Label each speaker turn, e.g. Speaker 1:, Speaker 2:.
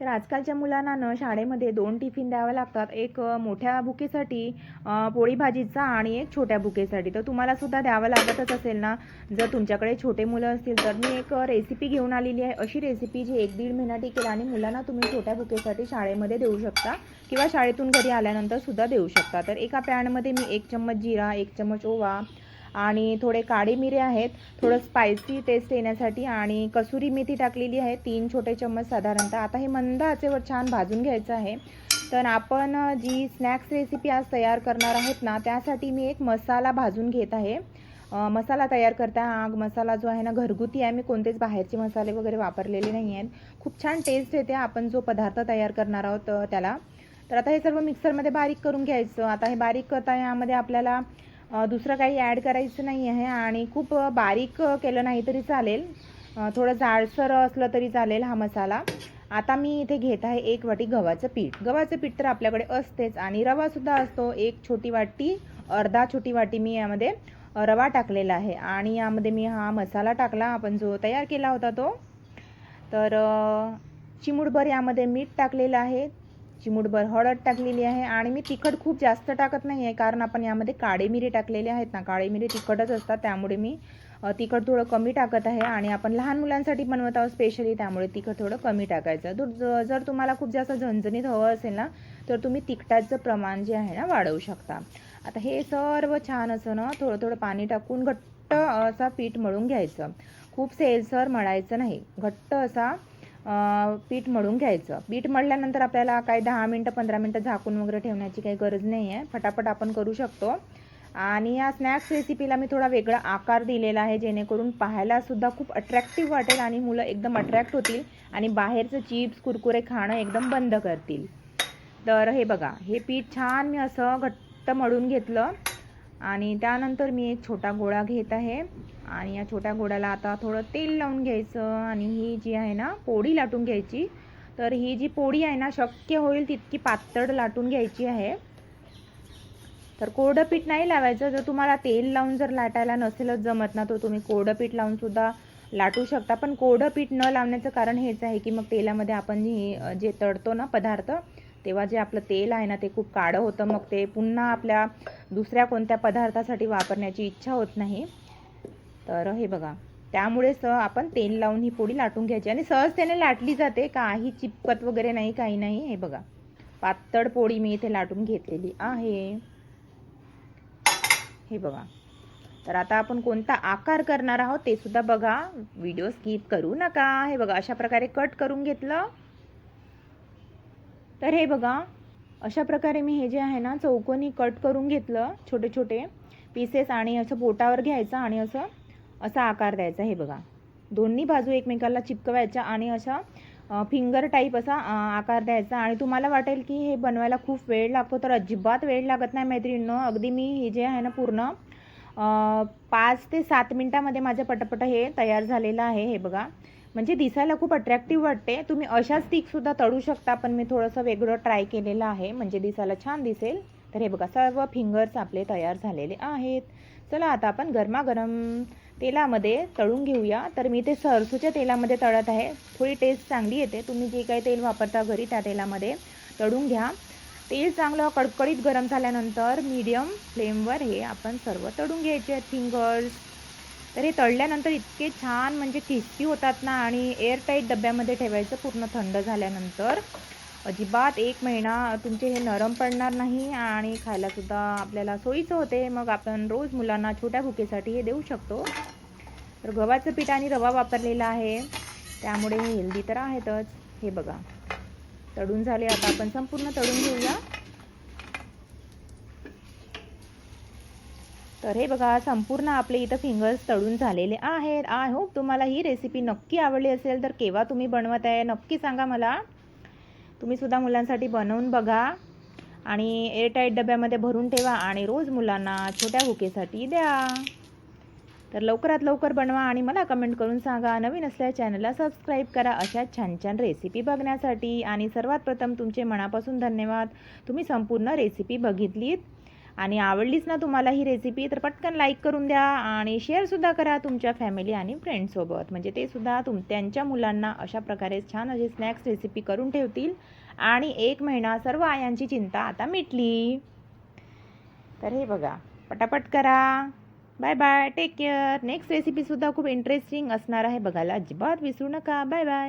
Speaker 1: तर आजकालच्या मुलांना ना शाळेमध्ये दोन टिफिन द्यावे लागतात. एक मोठ्या बुकेसाठी पोळी भाजीचा आणि एक छोट्या बुकेसाठी. तर तुम्हाला सुद्धा द्यावं लागतच असेल ना? जर तुमच्याकडे छोटे मुलं असतील तर. मी एक रेसिपी घेऊन आलेली आहे. अशी रेसिपी जी एक दीड महिना टिकेल आणि मुलांना तुम्ही छोट्या बुकेसाठी शाळेमध्ये देऊ शकता किंवा शाळेतून घरी आल्यानंतर सुद्धा देऊ शकता. तर एका पॅनमध्ये मी एक चम्मच जिरा एक चम्मच ओवा आणि थोडे काळे मिरे आहेत थोडं स्पायसी टेस्ट येण्यासाठी आणि कसुरी मेथी टाकलेली आहे तीन छोटे चम्मच साधारणतः. आता हे मंद आचेवर छान भाजून घ्यायचं आहे. तर आपण जी स्नॅक्स रेसिपी आज तयार करणार आहोत ना त्यासाठी मी एक मसाला भाजून घेत आहे. मसाला तयार करता हा मसाला जो आहे ना घरगुती आहे. मी कोणतेच बाहेरचे मसाले वगैरे वापरलेले नाही आहेत. खूप छान टेस्ट येते आपण जो पदार्थ तयार करणार आहोत त्याला. तर आता हे सर्व मिक्सरमध्ये बारीक करून घ्यायचं. आता हे बारीक करता यामध्ये आपल्याला दुसरं काही ॲड करायचं नाही आहे आणि खूप बारीक केलं नाही तरी चालेल. थोडं जाडसर असलं तरी चालेल हा मसाला. आता मी इथे घेत आहे एक वाटी गव्हाचं पीठ. गव्हाचं पीठ तर आपल्याकडे असतेच आणि रवासुद्धा असतो. एक छोटी वाटी अर्धा छोटी वाटी मी यामध्ये रवा टाकलेला आहे. आणि यामध्ये मी हा मसाला टाकला. आपण जो तयार केला होता तो. तर चिमुडभर यामध्ये मीठ टाकलेलं आहे. चिमूटभर हळद टाकलेली आहे आणि मी तिखट खूप जास्त टाकत नाही आहे कारण आपण यामध्ये काळे मिरे टाकलेले आहेत ना काळे मिरे तिखटच असतात त्यामुळे मी तिखट थोडं कमी टाकत आहे आणि आपण लहान मुलांसाठी बनवत आहोत स्पेशली त्यामुळे तिखट थोडं कमी टाकायचं. जर जर तुम्हाला खूप जास्त झणझणीत हवं असेल ना तर तुम्ही तिखटाचं प्रमाण जे आहे ना वाढवू शकता. आता हे सर्व छान असं ना थोडं थोडं पाणी टाकून घट्ट असा पीठ मळून घ्यायचं. खूप सेलसर मळायचं नाही. घट्ट असा पीठ मळून घ्यायचं. पीठ मळल्यानंतर आपल्याला काही दहा मिनटं पंधरा मिनटं झाकून वगैरे ठेवण्याची काही गरज नाही आहे फटाफट आपण करू शकतो. आणि या स्नॅक्स रेसिपीला मी थोडा वेगळा आकार दिलेला आहे. जेणेकरून पाहायला सुद्धा खूप अट्रॅक्टिव्ह वाटेल आणि मुलं एकदम अट्रॅक्ट होतील आणि बाहेरचं चिप्स कुरकुरे खाणं एकदम बंद करतील. तर हे बघा हे पीठ छान मी असं घट्ट मळून घेतलं. आणि त्यानंतर मी एक छोटा गोळा घेत आहे. आणि या छोट्या गोळ्याला आता थोडं तेल लावून घ्यायचं आणि ही जी आहे ना पोळी लाटून घ्यायची. तर ही जी पोळी आहे ना शक्य होईल तितकी पातळ लाटून घ्यायची आहे. तर कोरडं पीठ नाही लावायचं. जर तुम्हाला तेल लावून जर लाटायला नसेलच जमत ना तर तुम्ही कोरडं पीठ लावूनसुद्धा लाटू शकता. पण कोरडं पीठ न लावण्याचं कारण हेच आहे की मग तेलामध्ये आपण जे तळतो ना पदार्थ तेव्हा जे आपलं तेल आहे ना ते खूप काळं होतं. मग ते पुन्हा आपल्या दुसऱ्या कोणत्या पदार्थासाठी वापरण्याची इच्छा होत नाही. तर हे बघा. त्यामुळेच आपण तेल लावून ही पोळी लाटून घ्यायची. आणि सहजतेने लाटली जाते. काही चिपकत वगैरे नाही काही नाही. हे बघा. पातळ पोळी मी इथे लाटून घेतलेली आहे. हे बघा. तर आता आपण कोणता आकार करणार आहोत ते सुद्धा बघा. व्हिडिओ स्किप करू नका. हे बघा अशा प्रकारे कट करून घेतलं. तर हे बघा अशा प्रकारे मी हे जे आहे ना चौकोनी कट करून घेतलं छोटे छोटे पीसेस आणि असं बोटावर घ्यायचं आणि असं असा आकार द्यायचा हे बघा. दोन्ही बाजू एकमेकाला चिपकवायच्या आणि अशा फिंगर टाईप असा आकार द्यायचा. आणि तुम्हाला वाटेल की हे बनवायला खूप वेळ लागतो तर अजिबात वेळ लागत नाही मैत्रिणीनं. अगदी मी हे जे आहे ना पूर्ण पाच ते सात मिनटामध्ये माझं पटपट हे तयार झालेलं आहे हे बघा. म्हणजे दिसायला खूप अट्रॅक्टिव्ह वाटते. तुम्ही अशा स्टिकसुद्धा तळू शकता पण मी थोडंसं वेगळं ट्राय केलेलं आहे. म्हणजे दिसायला छान दिसेल. तर हे बघा सर्व फिंगर्स आपले तयार झालेले आहेत. चला आता आपण गरमागरम तेलामध्ये तळून घेऊया. तर मी ते सरसूच्या तेलामध्ये तळत आहे. थोडी टेस्ट चांगली येते. तुम्ही जे काही तेल वापरता घरी त्या तेलामध्ये तळून घ्या. तेल चांगलं कडकडीत गरम झाल्यानंतर मीडियम फ्लेमवर हे आपण सर्व तळून घ्यायचे आहेत फिंगर्स तर हे तळल्यानंतर इतके छान म्हणजे क्रिस्पी होतात ना आणि एअरटाईट डब्यामध्ये ठेवायचं पूर्ण थंड झाल्यानंतर अजिबात एक महिना तुमचे हे नरम पडणार नाही आणि खायलासुद्धा आपल्याला सोयीचं होते. मग आपण रोज मुलांना छोट्या भुकेसाठी हे देऊ शकतो. तर गव्हाचं पीठ आणि रवा वापरलेला आहे. त्यामुळे हे हेल्दी तर आहेतच. हे बघा. तळून झाले. आता आपण संपूर्ण तळून घेऊया. तर हे बघा संपूर्ण आपले इथं फिंगर्स तळून झालेले आहेत. आय होप तुम्हाला ही रेसिपी नक्की आवडली असेल तर केव्हा तुम्ही बनवत आहे नक्की सांगा मला. तुम्ही सुद्धा मुलांसाठी बनवून बघा आणि एअरटाईट डब्यामध्ये भरून ठेवा आणि रोज मुलांना छोट्या हुकेसाठी द्या. तर लवकरात लवकर बनवा आणि मला कमेंट करून सांगा. नवीन असल्या चॅनलला सबस्क्राईब करा अशा छान छान रेसिपी बघण्यासाठी. आणि सर्वात प्रथम तुमचे मनापासून धन्यवाद. तुम्ही संपूर्ण रेसिपी बघितलीत. आणि आवडलीच ना तुम्हाला ही रेसिपी तर पटकन लाईक करून द्या आणि शेअरसुद्धा करा तुमच्या फॅमिली आणि फ्रेंड्ससोबत म्हणजे ते सुद्धा तुम त्यांच्या मुलांना अशा प्रकारे छान अशी स्नॅक्स रेसिपी करून ठेवतील. आणि एक महिना सर्व आयांची चिंता आता मिटली. तर हे बघा पटापट करा. Bye bye take care next रेसिपीसुद्धा खूप इंटरेस्टिंग असणार आहे बघायला. अजिबात विसरू नका. Bye bye